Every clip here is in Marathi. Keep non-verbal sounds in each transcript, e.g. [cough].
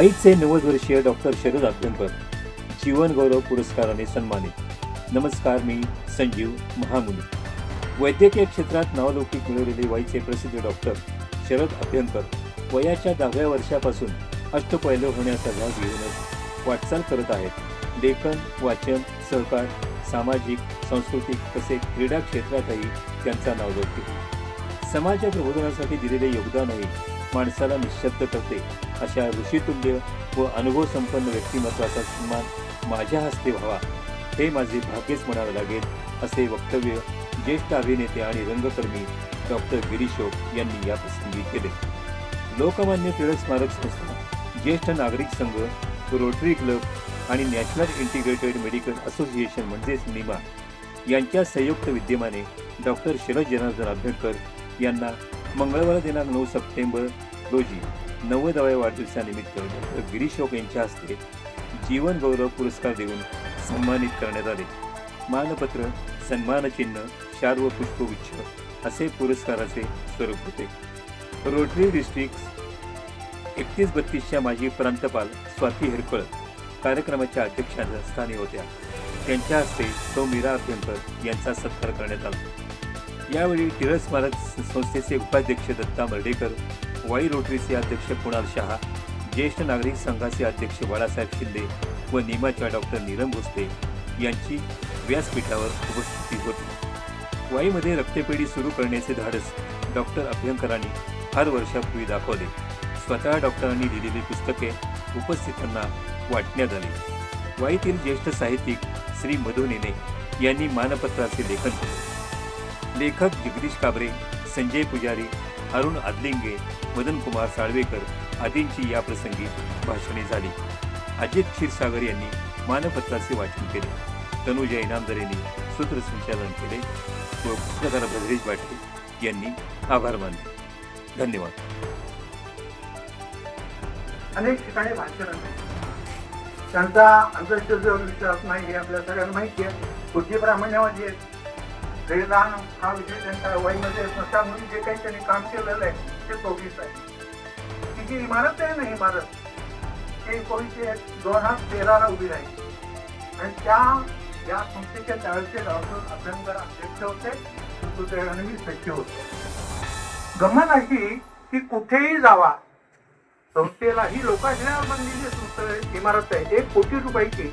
वाईचे नव्वद वर्षीय डॉक्टर शरद अभ्यंकर जीवन गौरव पुरस्काराने सन्मानित. नमस्कार मी संजीव महामुनी. वैद्यकीय क्षेत्रात नावलौकिक मिळवलेले वाईचे प्रसिद्ध डॉक्टर शरद अभ्यंकर वयाच्या दहाव्या वर्षापासून अष्टपैलू होण्याचा ध्यास घेऊनच वाटचाल करत आहेत. लेखन वाचन सहकार सामाजिक सांस्कृतिक तसेच क्रीडा क्षेत्रातही त्यांचा नावलौकिक. समाज प्रबोधनासाठी दिलेले योगदानही माणसाला निशब्द करते. अशा ऋषितुल्य व अनुभव संपन्न व्यक्तिमत्वाचा सन्मान माझ्या हस्ते व्हावा. हे माझे भाग्यच म्हणावं लागेल असे वक्तव्य ज्येष्ठ अभिनेते आणि रंगकर्मी डॉक्टर गिरीशोक यांनी या प्रसंगी केले. लोकमान्य टिळक स्मारक संस्था ज्येष्ठ नागरिक संघ रोटरी क्लब आणि नॅशनल इंटिग्रेटेड मेडिकल असोसिएशन म्हणजेच निमा यांच्या संयुक्त विद्यमाने डॉक्टर शरद जनार्दन अभ्यंकर यांना मंगळवार दिनांक नऊ सप्टेंबर रोजी नव्वदाव्या वाढदिवसानिमित्त डॉक्टर गिरीशोक यांच्या हस्ते जीवन गौरव पुरस्कार देऊन सन्मानित करण्यात आले. मानपत्र सन्मानचिन्ह शार व पुष्पगुच्छ असे पुरस्काराचे स्वरूप होते. रोटरी डिस्ट्रिक्ट एकतीस बत्तीसच्या माजी प्रांतपाल स्वाती हिरकळ कार्यक्रमाच्या अध्यक्षस्थानी होत्या. त्यांच्या हस्ते सौ मीरा अभ्यंकर यांचा सत्कार करण्यात आला. यावेळी टिळक स्मारक संस्थेचे उपाध्यक्ष दत्ता मर्डेकर वाई रोटरीचे अध्यक्ष कुणाल शहा ज्येष्ठ नागरिक संघाचे अध्यक्ष बाळासाहेब शिंदे व निमाच्या डॉक्टर नीलम भोसले यांची व्यासपीठावर उपस्थिती होती. वाईमध्ये रक्तपेढी सुरू करण्याचे धाडस डॉक्टर अभ्यंकरांनी फार वर्षापूर्वी दाखवले. स्वतः डॉक्टरांनी लिहिलेली पुस्तके उपस्थितांना वाटण्यात आली. वाईतील ज्येष्ठ साहित्यिक श्री मधु नेने यांनी मानपत्राचे लेखन केले. लेखक जगदीश काबरे संजय पुजारी अरुण आदलिंगे मदन कुमार साळवेकर आदींची या प्रसंगी भाषणे झाली. अजित क्षीरसागर यांनी मानपत्राचे वाचन केले. तनुजा इनामदार यांनी सूत्रसंचालन केले. व पत्रकार भद्रेश बाटे यांनी आभार मानले. धन्यवाद. अनेक ठिकाणी भाषण आहे. त्यांचा अंधश्रद्धेवर विश्वास नाही हे आपल्या सगळ्यांना माहिती आहे. बुद्धी ब्राह्मण्यामध्ये वेदान हा विषय त्यांच्या वयमध्ये स्मशान म्हणून जे काही त्यांनी काम केलेलं आहे ते चोवीस आहे. ती जी इमारत आहे ना इमारत. ते एकोणीसशे दोन हजार तेराला उभी राहिली. आणि त्या या संस्थेच्या त्यावेळेचे डॉक्टर अभ्यंकर अध्यक्ष होते सुदैवाने मी सचिव होतो. गंमत अशी की कुठेही जावा संस्थेला ही लोकांच्या बनलेली संस्था इमारत आहे एक कोटी रुपयाची.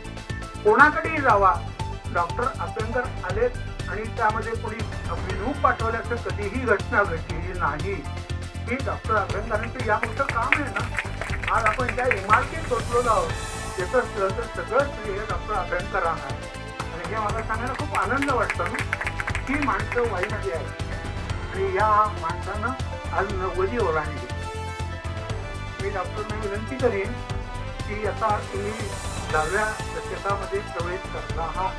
कोणाकडेही जावा डॉक्टर अभ्यंकर आले आणि त्यामध्ये कोणी विनूप पाठवल्याचं कधीही घटना घडलेली नाही. हे डॉक्टर अभ्यंकरांचं या मोठं काम आहे ना. आज आपण ज्या इमारतीत बसलेलो आहोत त्याचं सगळं सगळं श्रेय डॉक्टर अभ्यंकरांना आहे. आणि हे मला सांगायला खूप आनंद वाटतो ना. ही माणसं वाईमध्ये आहे आणि या माणसानं आज नव्वदी ओलांडली मी डॉक्टरना विनंती करेन की आता तुम्ही दहाव्या दशकामध्ये प्रवेश करता हा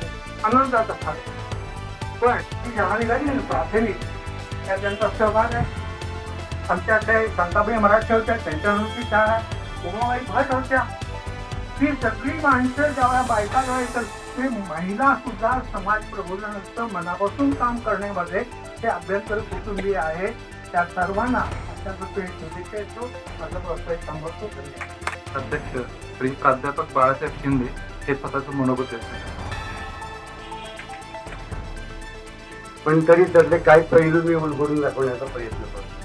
आनंदाचा भाग आहे. पण ती शाळा निघाली प्राथमिक. त्या त्यांचा सहभाग आहे. आमच्याकडे संताबाई मराठे होत्या त्यांच्यावरती शाळा उमाबाई भट होत्या. ही सगळी माणसं जेव्हा बायका जेव्हा येतात ते महिला सुद्धा समाज प्रबोधनाचं मनापासून काम करण्यामध्ये ते अभ्यंतर कुटुंबीय आहे. त्या सर्वांना अशाप्रकारे शुभेच्छा येतो. माझा व्यवसाय थांबवतो अध्यक्ष श्री प्राध्यापक बाळासाहेब शिंदे हे स्वतःचं मनोगत असतात पण तरी त्यातले काही पैलू मी उलगडून दाखवण्याचा प्रयत्न करतो.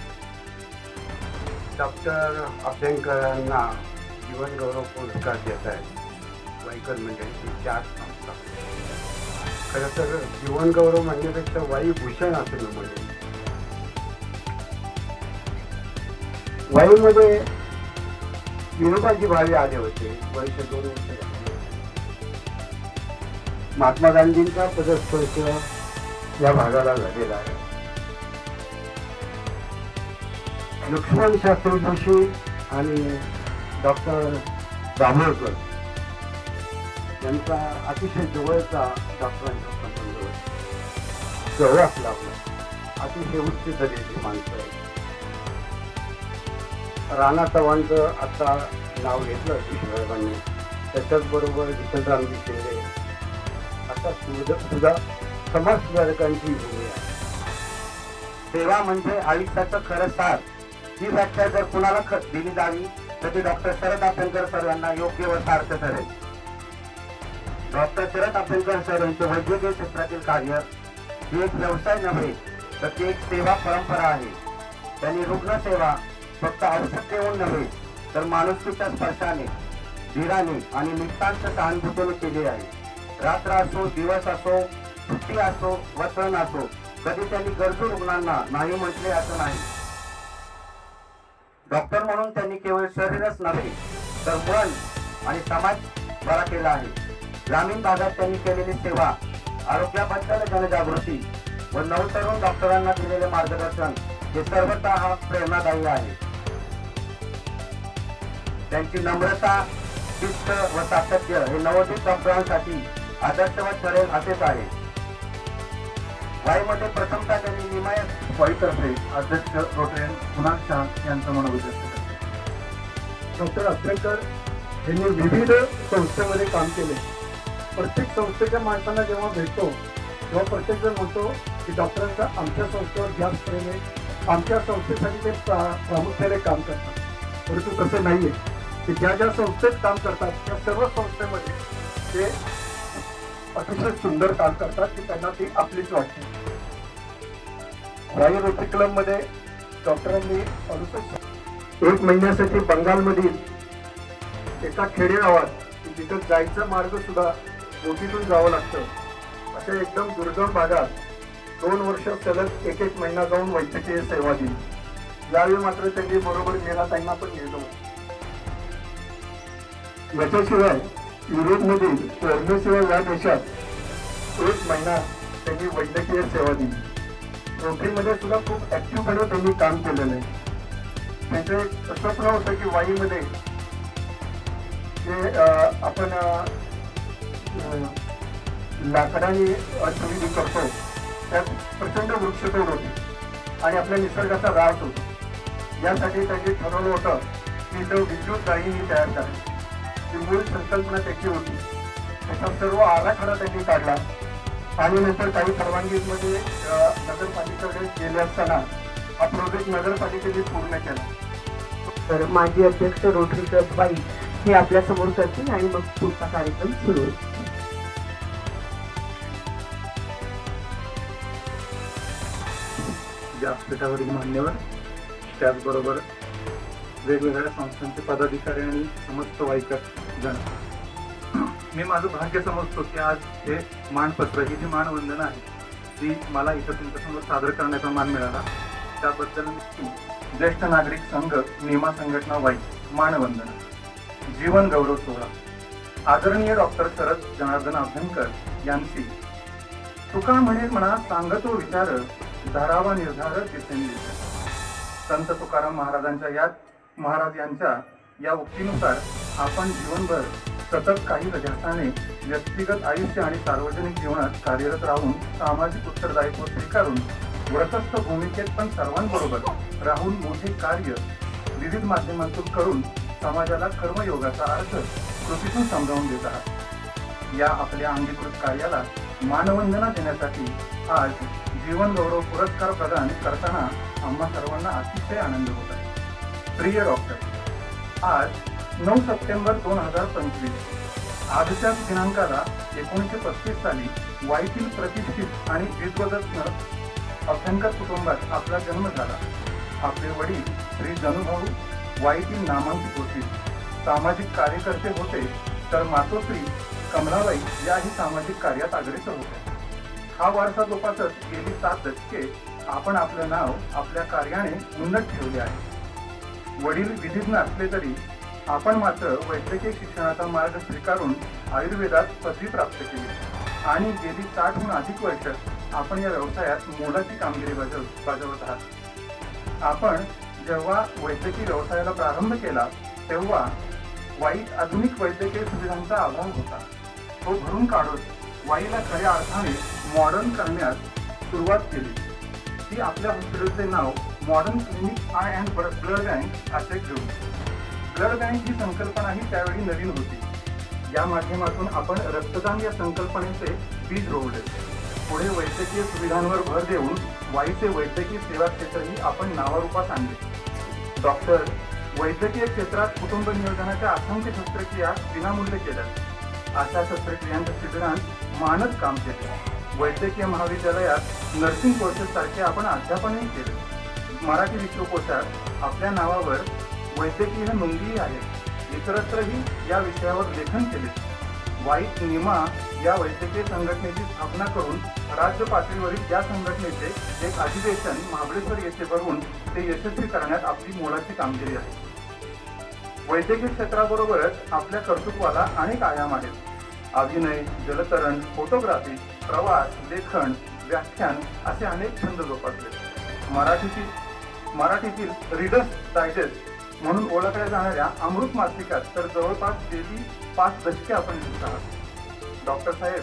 डॉक्टर अभ्यंकरांना जीवन गौरव पुरस्कार देत आहेत. वाईकर म्हणजे चार संस्था. खरं तर जीवन गौरव म्हणण्यापेक्षा वायुभूषण असेल म्हणजे. वायूमध्ये विनोबाजी भावे आले होते. वर्ष दोन वर्ष महात्मा गांधींचा पदस्पर्श या भागाला झालेला आहे. लक्ष्मण शास्त्री जोशी आणि डॉक्टर दाभोळकर यांचा अतिशय जवळचा डॉक्टरांचा संबंध जवळ असला आपला अतिशय उच्च दर्जाची माणसं आहे राणा चव्हाणचं आता नाव घेतलं साहेबांनी त्याच्याचबरोबर विठ्ठलरामजी शिंदे. आता सुद्धा सुद्धा समाज भूमी आहे सेवा म्हणजे आयुष्याचं खरं सार. ही व्याख्या जर कुणाला दिली जावी तर ती डॉक्टर शरद अभ्यंकर सर यांना योग्य व सार्थ ठरेल. डॉक्टर शरद अभ्यंकर सर यांचे वैद्यकीय क्षेत्रातील कार्य ही एक व्यवसाय नव्हे तर ती एक सेवा परंपरा आहे. त्यांनी रुग्णसेवा फक्त औषध देऊन नव्हे तर माणुसकीच्या स्पर्शाने धीराने आणि निष्ठांत सहानुभूतीने केली आहे. रात्र असो दिवस असो सुट्टी असो व सण असो कधी त्यांनी गरजू रुग्णांना नाही म्हटले असं नाही. डॉक्टर म्हणून त्यांनी केवळ शरीरच नव्हे तर मन आणि समाज बरा केला आहे. ग्रामीण भागात त्यांनी केलेली सेवा आरोग्याबद्दल जनजागृती व नवतरुण डॉक्टरांना दिलेले मार्गदर्शन हे सर्वतः प्रेरणादायी आहे. त्यांची नम्रता शिस्त व सातत्य हे नवोदित डॉक्टरांसाठी आदर्शवत ठरेल असेच आहे. वाईमध्ये प्रथमतः त्यांनी निमायत वाईतर्फे अध्यक्ष रोटरेन कुणाल शाह यांचं मनोगत व्यक्त डॉक्टर अभ्यंकर यांनी विविध संस्थेमध्ये काम केले. प्रत्येक संस्थेच्या माणसांना जेव्हा भेटतो तेव्हा प्रत्येक जण म्हणतो की डॉक्टरांचा आमच्या संस्थेवर जास्त प्रेम आहे. आमच्या संस्थेसाठी ते प्रा- प्रामुख्याने काम करतात. परंतु तसं नाही आहे की ज्या ज्या संस्थेत काम करतात त्या सर्व संस्थेमध्ये ते अतिशय सुंदर काम करतात की त्यांना ती आपलीच वाटते. वायू रोटरी क्लबमध्ये डॉक्टरांनी अडुसष्ट एक महिन्यासाठी बंगालमधील एका खेडेगावात तिथं जायचा मार्ग सुद्धा बोटीतून जावं लागतं अशा एकदम दुर्गम भागात दोन वर्ष सलग एक एक महिना जाऊन वैद्यकीय सेवा दिली. यावेळी मात्र त्यांनी बरोबर मीराताईंना पण नेलं याच्याशिवाय युरोपमधील पोर्नोशिवाय या देशात एक महिना त्यांनी वैद्यकीय सेवा दिली. रोटरीमध्ये सुद्धा खूप ऍक्टिव्हपणे त्यांनी काम केलेलं आहे. त्यांचं एक स्वप्न होतं की वाईमध्ये जे आपण लाकडाने खरेदी करतो त्यात प्रचंड वृक्षतोड होती आणि आपल्या निसर्गाचा ऱ्हास होतो. यासाठी त्यांनी ठरवलं होतं की इथं विद्युत गाडीही तयार करावी. ही मूळ संकल्पना त्याची होती. त्याचा सर्व आराखडा त्यांनी काढला. आणि नंतर काही परवानगीमध्ये नगरपालिकेकडे गेले असताना हा प्रोजेक्ट नगरपालिकेने पूर्ण केला. तर माजी अध्यक्ष रोटरी क्लब बाई हे आपल्यासमोर करतील आणि मग पुढचा कार्यक्रम सुरू होईल. व्यासपीठावरील मान्यवर त्याचबरोबर वेगवेगळ्या संस्थांचे पदाधिकारी आणि समस्त वाईकर जण. मी माझं भाग्य समजतो की आज हे मानपत्र ही जी मानवंदन आहे ती मला इथं तुमच्यासमोर सादर करण्याचा मान मिळाला. त्याबद्दल ज्येष्ठ नागरिक संघ निमा संघटना वाई मानवंदन. जीवन गौरव सोहळा. आदरणीय डॉक्टर शरद जनार्दन अभ्यंकर यांची तुका म्हणे म्हणा सांगतो विचार धरावा निर्धार दिसेंदिस संत तुकाराम महाराजांच्या या महाराज यांच्या या उक्तीनुसार आपण जीवनभर सतत काही ध्यासाने व्यक्तिगत आयुष्य आणि सार्वजनिक जीवनात कार्यरत राहून सामाजिक उत्तरदायित्व स्वीकारून व्रतस्थ भूमिकेत पण सर्वांबरोबर राहून मोठे कार्य विविध माध्यमांतून करून समाजाला कर्मयोगाचा अर्थ कृतीतून समजावून देत आहात. या आपल्या अंगीकृत कार्याला मानवंदना देण्यासाठी आज जीवन गौरव पुरस्कार प्रदान करताना आम्हा सर्वांना अतिशय आनंद होत आहे. प्रिय डॉक्टर आज नऊ सप्टेंबर दोन हजार पंचवीस. आजच्याच दिनांकाला एकोणीसशे पस्तीस साली वाईतील प्रतिष्ठित आणि विद्वदत्न अभ्यंकर कुटुंबात आपला जन्म झाला. आपले वडील श्री जनुभाऊ वाईतील नामांकित होते. सामाजिक कार्यकर्ते होते तर मातोश्री कमलाबाई याही सामाजिक कार्यात अग्रेसर होत्या. हा वारसा जोपासत गेली सात दशके आपण आपलं नाव आपल्या कार्याने उन्नत ठेवले आहे. वडील विधिज्ञ असले तरी आपण मात्र वैद्यकीय शिक्षणाचा मार्ग स्वीकारून आयुर्वेदात पदवी प्राप्त केली. आणि गेली साठहून अधिक वर्ष आपण या व्यवसायात मोलाची कामगिरी बजाव बजावत आहात. आपण जेव्हा वैद्यकीय व्यवसायाला प्रारंभ केला तेव्हा वाईट आधुनिक वैद्यकीय सुविधांचा अभाव होता. तो भरून काढत वाईला खऱ्या अर्थाने मॉडर्न करण्यास सुरुवात केली. ती आपल्या हॉस्पिटलचे नाव modern clinic eye and blood bank असे घेऊन. ब्लड बँक ही संकल्पना ही त्यावेळी नवीन होती. या माध्यमातून आपण रक्तदान या संकल्पनेचे बीज रोवले. पुढे वैद्यकीय सुविधांवर भर देऊन वाईचे वैद्यकीय सेवा क्षेत्रही आपण नावारूपात आणले. डॉक्टर वैद्यकीय क्षेत्रात कुटुंब नियोजनाच्या असंख्य शस्त्रक्रिया विनामूल्य केल्या. अशा शस्त्रक्रियांच्या शिबिरात मानद काम केले. वैद्यकीय महाविद्यालयात नर्सिंग कोर्सेस सारखे आपण अध्यापनही केले. मराठी विश्वकोशात आपल्या नावावर वैद्यकीय नोंदीही आहेत इतरत्रही या विषयावर लेखन केले. वाईट निमा या वैद्यकीय संघटनेची स्थापना करून राज्य पातळीवरील या संघटनेचे एक अधिवेशन महाबळेश्वर येथे भरवून ते यशस्वी करण्यात आपली मोलाची कामगिरी आहे. वैद्यकीय क्षेत्राबरोबरच आपल्या कर्तृत्वाला अनेक आयाम आहेत. अभिनय जलतरण फोटोग्राफी प्रवास लेखन व्याख्यान असे अनेक छंद जोपासले. मराठीतील मराठीतील रीडर्स डायजेस्ट म्हणून ओळखल्या जाणाऱ्या अमृत मासिकात तर जवळपास गेली पाच दशके आपण लिहित आहात. डॉक्टर साहेब.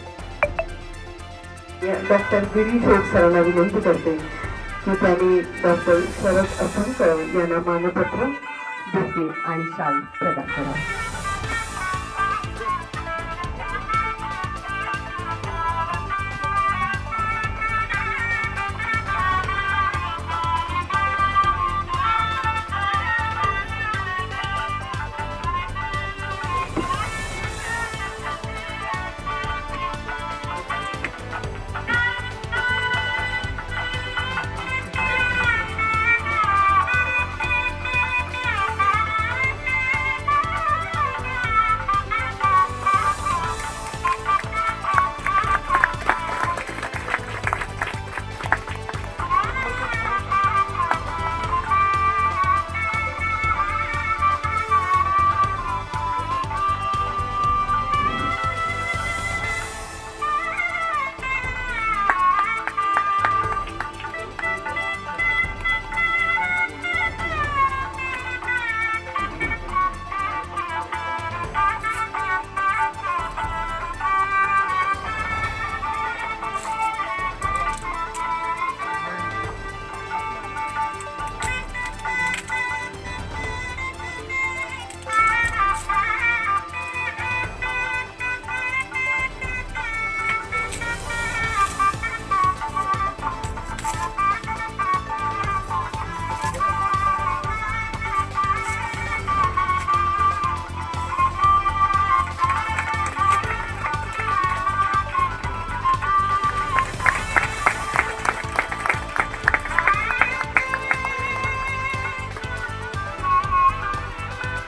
डॉक्टर गिरीश सरांना विनंती करते की त्यांनी डॉक्टर शरद असंकर यांना मानपत्र देतील आणि शाल प्रदान करा.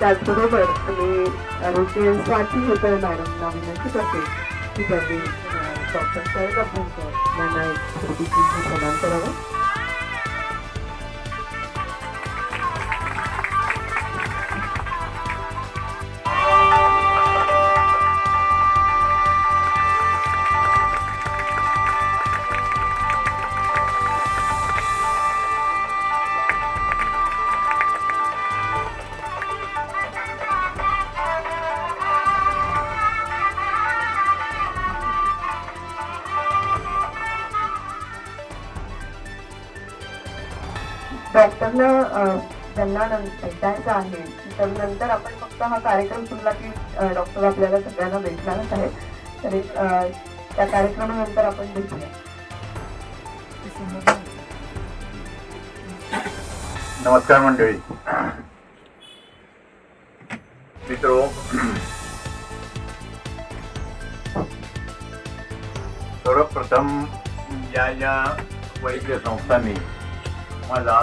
त्याचबरोबर मी आरोग्य स्वाती होतळ मॅडमना विनंती करते की त्यांनी डॉक्टर शरद अभ्यंकर यांना एक छोटीशी सन्मान करावं डॉक्टरला त्यांना ज्यांना भेटायचं आहे. तर नंतर आपण फक्त हा कार्यक्रम सुरला की डॉक्टर आपल्याला सगळ्यांना भेटणारच आहे. तर एक, त्या कार्यक्रमानंतर आपण भेटूया. नमस्कार मंडळी. मित्रो. सर्वप्रथम या या वैद्य संस्थांनी मला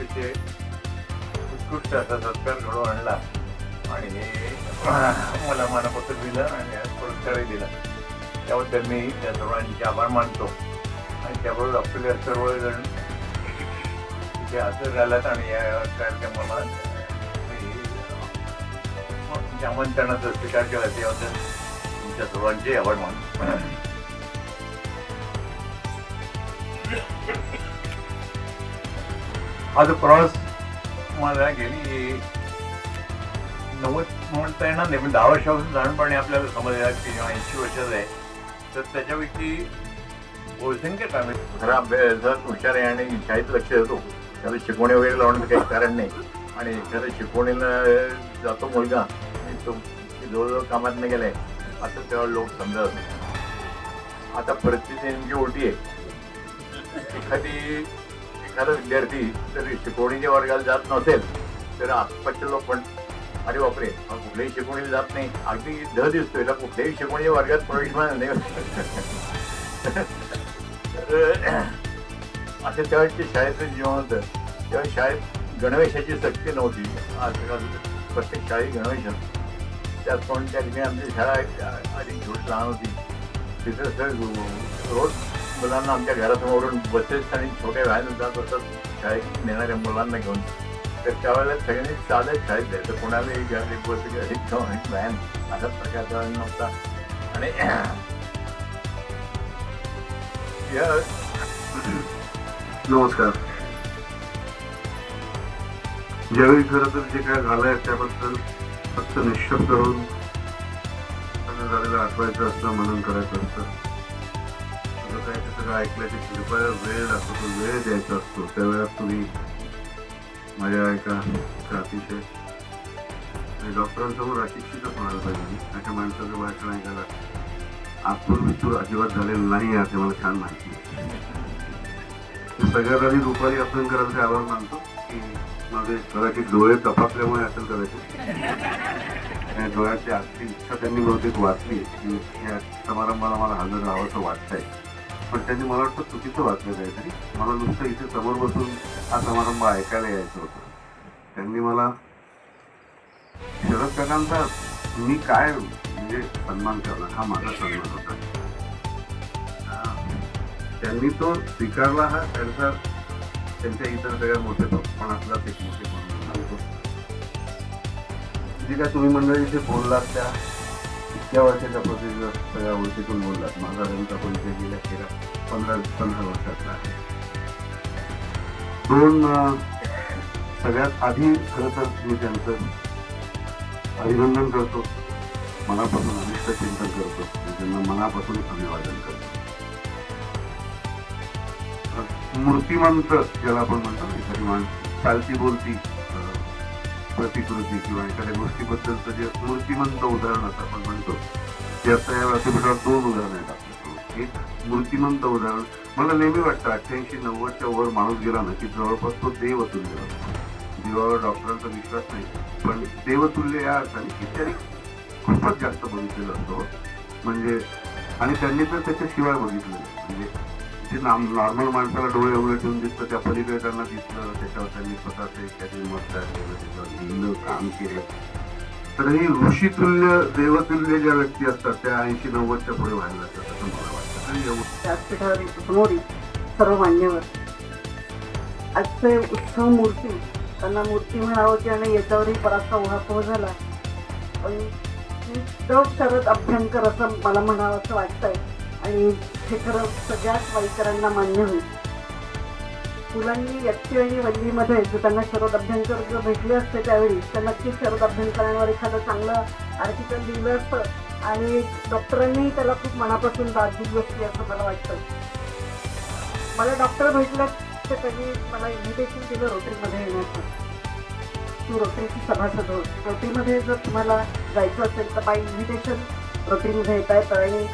तिथे उत्कृष्ट असा सत्कार घडवून आणला. आणि हे मला मानपत्र दिलं आणि पुरस्कारही दिला. त्याबद्दल मी त्या सर्वांचे आभार मानतो. आणि त्याबरोबर आपल्या सर्वजण तिथे हजर झालात आणि या कार्यक्रमाला आमंत्रणाचा स्वीकार केला. त्याबद्दल तुमच्या सर्वांचे आभार मानतो. हा जो प्रवास मला गेली नव्वद म्हणता येणार नाही पण दहा वर्षापासून लहानपणी आपल्याला समजला की जेव्हा ऐंशी वर्षाचा आहे तर त्याच्यापैकी बहुसंख्य कामे खरा अभ्यासात हुशार आहे आणि शाळेत लक्ष देतो त्याला शिकवणी वगैरे लावण्याचं काही कारण नाही आणि एखाद्या शिकवणीला जातो मुलगा आणि तो जवळजवळ कामात नाही गेलाय असं तेव्हा लोक समजत आता परिस्थिती नेमकी उलटी आहे एखादी एखादा विद्यार्थी जर शिकवणीच्या वर्गाला जात नसेल तर आसपासचे लोक पण अरे बापरे कुठल्याही शिकवणीला जात नाही. अगदी ध दिसतोय ना कुठल्याही शिकवणीच्या वर्गात प्रवेश मिळाला नाही. तर असं त्यावेळेच्या शाळेचं जेव्हा होतं. तेव्हा शाळेत गणवेशाची सक्ती नव्हती. आजकाल प्रत्येक शाळेत गणवेश असतो. त्याचप्रमाणे त्या ठिकाणी आमची शाळा अधिक छोटी लहान होती. तिथं रोज मुलांना आमच्या घरासमोरून बसेस आणि छोट्या व्हॅन जात असतात शाळेत नेणाऱ्या मुलांना घेऊन तर त्यावेळेला सगळ्यांनी चालत शाळेत जायचं. कोणालाही घरी बस घरी किंवा व्हॅन अशा प्रकारचा नव्हता. आणि [clears throat] नमस्कार. ज्यावेळी खरं तर जे काय झालंय त्याबद्दल फक्त निश्शब्द होऊन झालेलं आठवायचं असतं म्हणून करायचं असतं. सगळं काय ते कृपया वेळ लागतो तो वेळ द्यायचा असतो. त्यावेळेस तुम्ही माझ्या एका अतिशय आणि डॉक्टरांसमोर अशिक्षित होणार पाहिजे. अशा माणसाचं भाषण ऐकायला आतूर वितूर अजिबात झालेलं नाही आहे मला छान माहिती सगळ्यात आधी रुपाली करायचे आभार मानतो की माझे कदाचित डोळे तपासल्यामुळे असेल कदाचित. डोळ्याची आजची इच्छा त्यांनी बहुतेक वाचली की या समारंभाला मला हजर राहावंसं वाटतंय. पण त्यांनी मला वाटतं चुकीचं वाचलं काहीतरी. मला नुसतं इथे समोर बसून हा समारंभ ऐकायला यायचं होतं. त्यांनी मला शरद काकांचा मी काय म्हणजे सन्मान करणं हा माझा सन्मान होता. त्यांनी तो स्वीकारला हा त्यांचा त्यांच्या इतर सगळ्या मोठेपणातलाच एक मोठेपणा सांगतो जे काय तुम्ही मंडळी इथे बोललात त्या इतक्या वर्षाच्या पद्धतीनं सगळ्या ओळखीतून बोललात. माझा त्यांचा परिचय गेल्या तेरा पंधरा पंधरा वर्षातला आहे. म्हणून सगळ्यात आधी खरं तर मी त्यांचं अभिनंदन करतो. मनापासून अनिष्ट चिंतन करतो. त्यांना मनापासून अभिवादन करतो. मूर्तिमंत ज्याला आपण म्हणतो ना, एखादी चालती बोलती प्रतिकृती किंवा एखाद्या गोष्टीबद्दलचं जे मूर्तिमंत उदाहरण असं आपण म्हणतो ते आता या व्यासपीठावर दोन उदाहरणं आहेत आपल्यासमोर एक मूर्तिमंत उदाहरण. मला नेहमी वाटतं अठ्ठ्याऐंशी नव्वदच्या वर माणूस गेला ना की जवळपास तो देवतुल्य गेला देवावर डॉक्टरांचा विश्वास नाही पण देवतुल्य या अर्थाने की त्यांनी खूपच जास्त बघितलेलं असतो. म्हणजे आणि त्यांनी तर त्याच्याशिवाय बघितलं म्हणजे जे नॉर्मल माणसाला डोळे एवढे ठेवून दिसतं त्या पलीकडे त्यांना दिसलं त्याच्यावर त्यांनी स्वतःचं एखादी मत तयार केलं त्याच्यावर लिहिलं काम केलं. तर हे ऋषीतुल्य देवतुल्य ज्या व्यक्ती असतात त्या ऐंशी नव्वदच्या पुढे व्हायला लागतात असं मला वाटतं. आणि व्यासपीठावर समोरील सर्व मान्यवर आजचे उत्सव मूर्ती त्यांना मूर्ती म्हणावं की आणि याच्यावरही बराचसा उहापोह झाला. पण द शरद अभ्यंकर असं मला म्हणावं असं वाटतंय. आणि हे खरं सगळ्याच वाईकरांना मान्य होईल. मुलांनी व्यक्ती आणि वल्लीमध्ये जर त्यांना शरद अभ्यंकर जर भेटले असते त्यावेळी तर नक्कीच शरद अभ्यंकरांवर एखादं चांगलं आर्टिकल लिहिलं असतं आणि डॉक्टरांनीही त्याला खूप मनापासून दाद दिली असती असं मला वाटतं. मला डॉक्टर भेटलं तर त्यांनी मला इन्व्हिटेशन दिलं रोटरीमध्ये येण्याचं. तू रोटरीची सभासद हो रोटरीमध्ये जर तुम्हाला जायचं असेल तर बाय इन्व्हिटेशन रोटरीमध्ये येता येतं आणि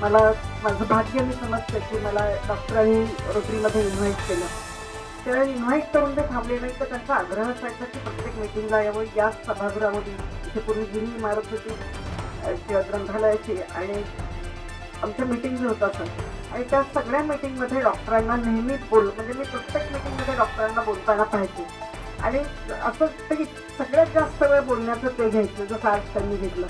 मला माझं भाग्य मी समजतं की मला डॉक्टरांनी रोटरीमध्ये इन्व्हाइट केलं. त्यावेळी इन्व्हाइट करून ते थांबले नाही तर त्यांचा आग्रह असायचा की प्रत्येक मिटिंगला यावं याच सभागृहामध्ये. इथे पूर्वी जुनी इमारत होती ग्रंथालयाची आणि आमच्या मीटिंग जे होतात आणि त्या सगळ्या मिटिंगमध्ये डॉक्टरांना नेहमीच बोल म्हणजे मी प्रत्येक मिटिंगमध्ये डॉक्टरांना बोलताना पाहायचे. आणि असं ते सगळ्यात जास्त वेळ बोलण्याचं ते घ्यायचं जसं आज त्यांनी घेतलं.